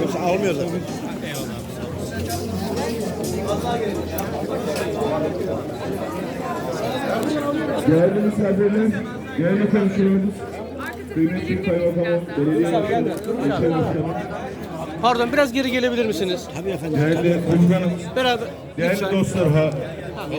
Yoksa almıyor zaten. Değerli misafirler, değerli komşularımız, kıymetli kaymakamım, belediye başkanı, ilçe başkanı, Pardon biraz geri gelebilir misiniz? Tabii efendim. değerli başkanım, Beraber. değerli Lütfen. dostlar, ha,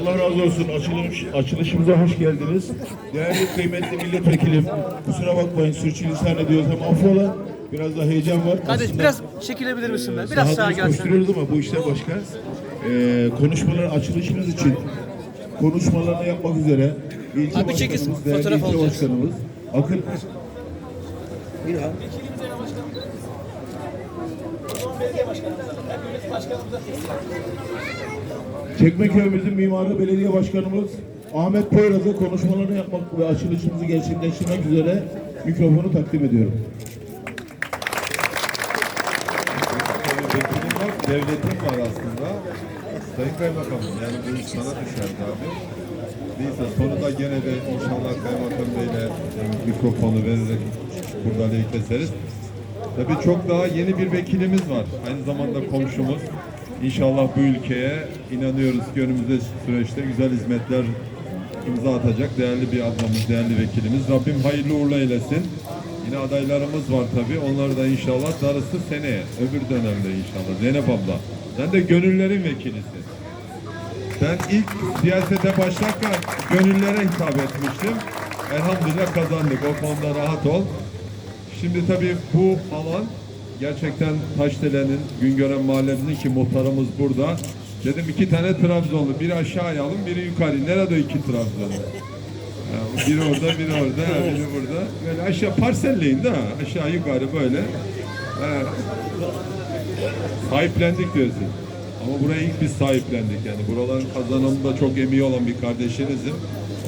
Allah razı olsun açılış, açılışımıza hoş geldiniz. Değerli kıymetli milletvekilim, kusura bakmayın sürçülisan ediyoruz ama affola, biraz da heyecan var. Kardeş Aslında- biraz çekilebilir misin ben? Biraz sağa Sahada gelsin. koşturuyoruz ama bu işler başka. Ee, konuşmaların açılışımız için konuşmalarını yapmak üzere ilçe Abi çekilsin, başkanımız, değerli fotoğraf ilçe alacağız. başkanımız Akın Çekmeköy'ümüzün mimarı belediye başkanımız Ahmet Poyraz'a konuşmalarını yapmak ve açılışımızı gerçekleştirmek üzere mikrofonu takdim ediyorum. Vekilim var, devletim var aslında. Sayın Kaymakamım yani bu iş sana düşerdi abi. Neyse sonunda gene de inşallah Kaymakam Bey'le mikrofonu vererek burada keseriz. Tabii çok daha yeni bir vekilimiz var. Aynı zamanda komşumuz. İnşallah bu ülkeye inanıyoruz ki önümüzdeki süreçte güzel hizmetler imza atacak değerli bir ablamız, değerli vekilimiz. Rabbim hayırlı uğurlu eylesin. Yine adaylarımız var tabii. Onları da inşallah darısı seneye, öbür dönemde inşallah. Zeynep abla, sen de gönüllerin vekilisi. Ben ilk siyasete başlarken gönüllere hitap etmiştim. Elhamdülillah kazandık. O konuda rahat ol. Şimdi tabii bu alan gerçekten Taşdelen'in, Güngören Mahallesi'nin ki muhtarımız burada. Dedim iki tane Trabzonlu. Biri aşağıya alın, biri yukarı. Nerede o iki Trabzonlu? Ya, biri orada, biri orada, biri burada. Böyle aşağı parselleyin de. Aşağı yukarı böyle. Sahiplendik diyorsun. Ama burayı ilk biz sahiplendik yani. Buraların kazanımında çok emeği olan bir kardeşinizim.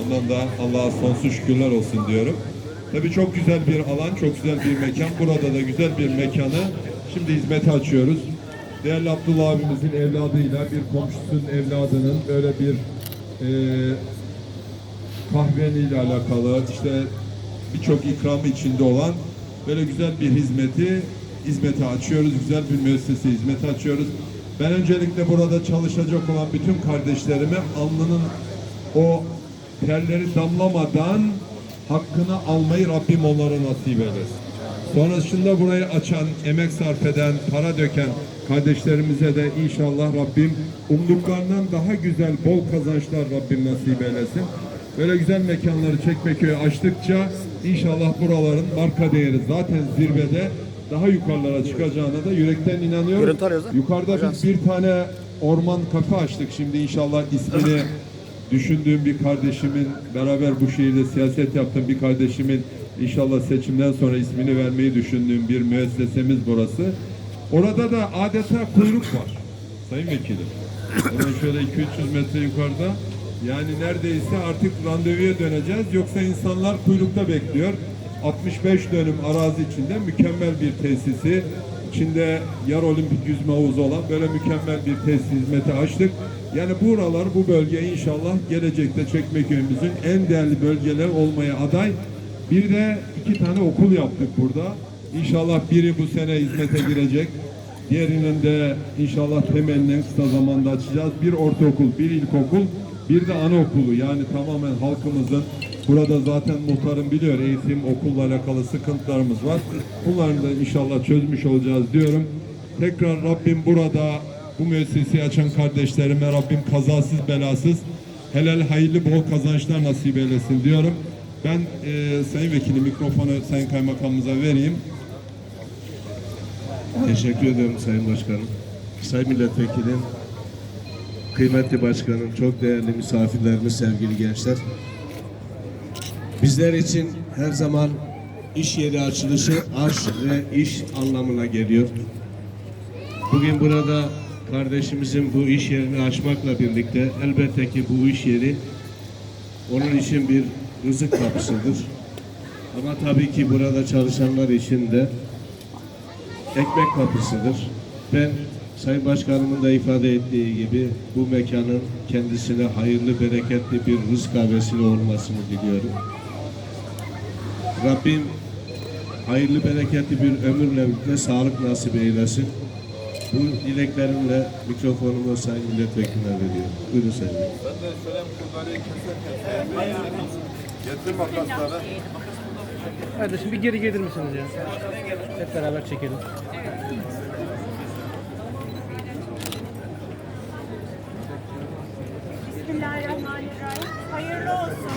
Ondan da Allah'a sonsuz şükürler olsun diyorum. Tabii çok güzel bir alan, çok güzel bir mekan. Burada da güzel bir mekanı şimdi hizmete açıyoruz. Değerli Abdullah abimizin evladıyla bir komşusunun evladının böyle bir eee kahveniyle alakalı işte birçok ikramı içinde olan böyle güzel bir hizmeti hizmete açıyoruz. Güzel bir müessese hizmete açıyoruz. Ben öncelikle burada çalışacak olan bütün kardeşlerime alnının o terleri damlamadan hakkını almayı Rabbim onlara nasip eylesin. Sonrasında burayı açan, emek sarf eden, para döken kardeşlerimize de inşallah Rabbim umduklarından daha güzel, bol kazançlar Rabbim nasip eylesin. Böyle güzel mekanları Çekmeköy'e açtıkça inşallah buraların marka değeri zaten zirvede daha yukarılara çıkacağına da yürekten inanıyorum. Yukarıda biz bir tane orman kafe açtık. Şimdi inşallah ismini düşündüğüm bir kardeşimin beraber bu şehirde siyaset yaptığım bir kardeşimin inşallah seçimden sonra ismini vermeyi düşündüğüm bir müessesemiz burası. Orada da adeta kuyruk var. Sayın Vekilim. Hemen şöyle 2-300 metre yukarıda. Yani neredeyse artık randevuya döneceğiz. Yoksa insanlar kuyrukta bekliyor. 65 dönüm arazi içinde mükemmel bir tesisi, içinde yar olimpik yüzme havuzu olan böyle mükemmel bir tesis hizmeti açtık. Yani buralar, bu bölge inşallah gelecekte Çekmeköy'ümüzün en değerli bölgeler olmaya aday. Bir de iki tane okul yaptık burada. İnşallah biri bu sene hizmete girecek. Diğerinin de inşallah temelini en kısa zamanda açacağız. Bir ortaokul, bir ilkokul, bir de anaokulu. Yani tamamen halkımızın burada zaten muhtarım biliyor eğitim, okulla alakalı sıkıntılarımız var. Bunları da inşallah çözmüş olacağız diyorum. Tekrar Rabbim burada bu müesseseyi açan kardeşlerime Rabbim kazasız belasız helal hayırlı bol kazançlar nasip eylesin diyorum. Ben e, Sayın Vekilim mikrofonu Sayın Kaymakamımıza vereyim. Teşekkür ederim Sayın Başkanım. Sayın Milletvekilim, kıymetli başkanım, çok değerli misafirlerimiz, sevgili gençler. Bizler için her zaman iş yeri açılışı aş ve iş anlamına geliyor. Bugün burada kardeşimizin bu iş yerini açmakla birlikte elbette ki bu iş yeri onun için bir rızık kapısıdır. Ama tabii ki burada çalışanlar için de ekmek kapısıdır. Ben Sayın Başkanımın da ifade ettiği gibi bu mekanın kendisine hayırlı, bereketli bir rızka vesile olmasını diliyorum. Rabbim hayırlı, bereketli bir ömürle birlikte sağlık nasip eylesin. Bu dileklerimle mikrofonumu Sayın Milletvekiline veriyorum. Buyurun Sayın Bey. Kardeşim bir geri gelir misiniz ya? Hep beraber çekelim. Bismillahirrahmanirrahim. Hayırlı olsun.